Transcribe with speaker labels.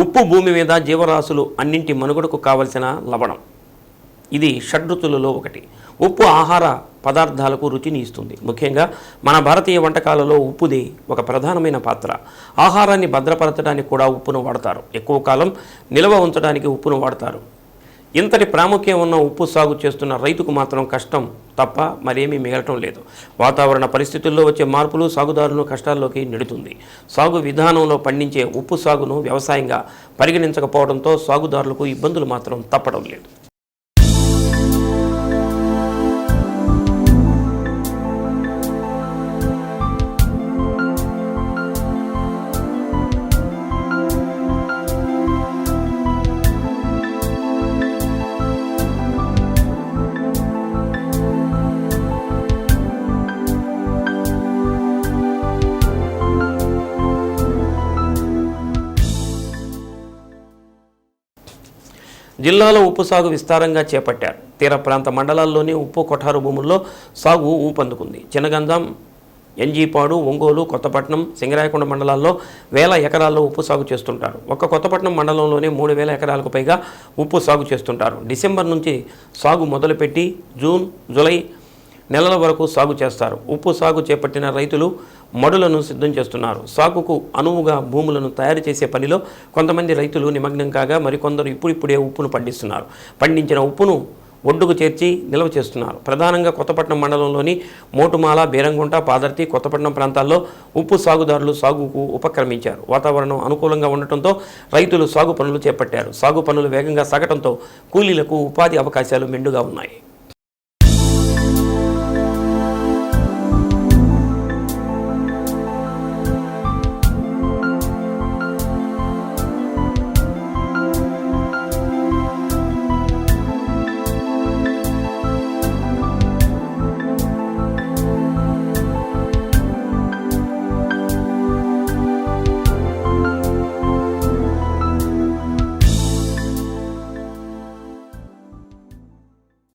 Speaker 1: ఉప్పు భూమి మీద జీవరాశులు అన్నింటి మనుగడకు కావలసిన లవణం. ఇది షడ్రుతులలో ఒకటి. ఉప్పు ఆహార పదార్థాలకు రుచిని ఇస్తుంది. ముఖ్యంగా మన భారతీయ వంటకాలలో ఉప్పుది ఒక ప్రధానమైన పాత్ర. ఆహారాన్ని భద్రపరచడానికి కూడా ఉప్పును వాడతారు. ఎక్కువ కాలం నిల్వ ఉంచడానికి ఉప్పును వాడతారు. ఇంతటి ప్రాముఖ్యం ఉన్న ఉప్పు సాగు చేస్తున్న రైతుకు మాత్రం కష్టం తప్ప మరేమీ మిగలటం లేదు. వాతావరణ పరిస్థితుల్లో వచ్చే మార్పులు సాగుదారులను కష్టాల్లోకి నెడుతుంది. సాగు విధానంలో పండించే ఉప్పు సాగును వ్యవసాయంగా పరిగణించకపోవడంతో సాగుదారులకు ఇబ్బందులు మాత్రం తప్పడం లేదు. జిల్లాలో ఉప్పు సాగు విస్తారంగా చేపట్టారు. తీర ప్రాంత మండలాల్లోని ఉప్పు కొఠారు భూముల్లో సాగు ఊపందుకుంది. చినగంధం ఎన్జీపాడు ఒంగోలు కొత్తపట్నం సింగరాయకొండ మండలాల్లో వేల ఎకరాల్లో ఉప్పు సాగు చేస్తుంటారు. ఒక్క కొత్తపట్నం మండలంలోనే మూడు వేల ఎకరాలకు పైగా ఉప్పు సాగు చేస్తుంటారు. డిసెంబర్ నుంచి సాగు మొదలుపెట్టి జూన్ జూలై నెలల వరకు సాగు చేస్తారు. ఉప్పు సాగు చేపట్టిన రైతులు మడులను సిద్ధం చేస్తున్నారు. సాగుకు అనువుగా భూములను తయారు చేసే పనిలో కొంతమంది రైతులు నిమగ్నం కాగా మరికొందరు ఇప్పుడిప్పుడే ఉప్పును పండిస్తున్నారు. పండించిన ఉప్పును ఒడ్డుకు చేర్చి నిల్వ చేస్తున్నారు. ప్రధానంగా కొత్తపట్నం మండలంలోని మోటుమాల బీరంగుంట పాదర్తి కొత్తపట్నం ప్రాంతాల్లో ఉప్పు సాగుదారులు సాగుకు ఉపక్రమించారు. వాతావరణం అనుకూలంగా ఉండటంతో రైతులు సాగు పనులు చేపట్టారు. సాగు పనులు వేగంగా సాగటంతో కూలీలకు ఉపాధి అవకాశాలు మెండుగా ఉన్నాయి.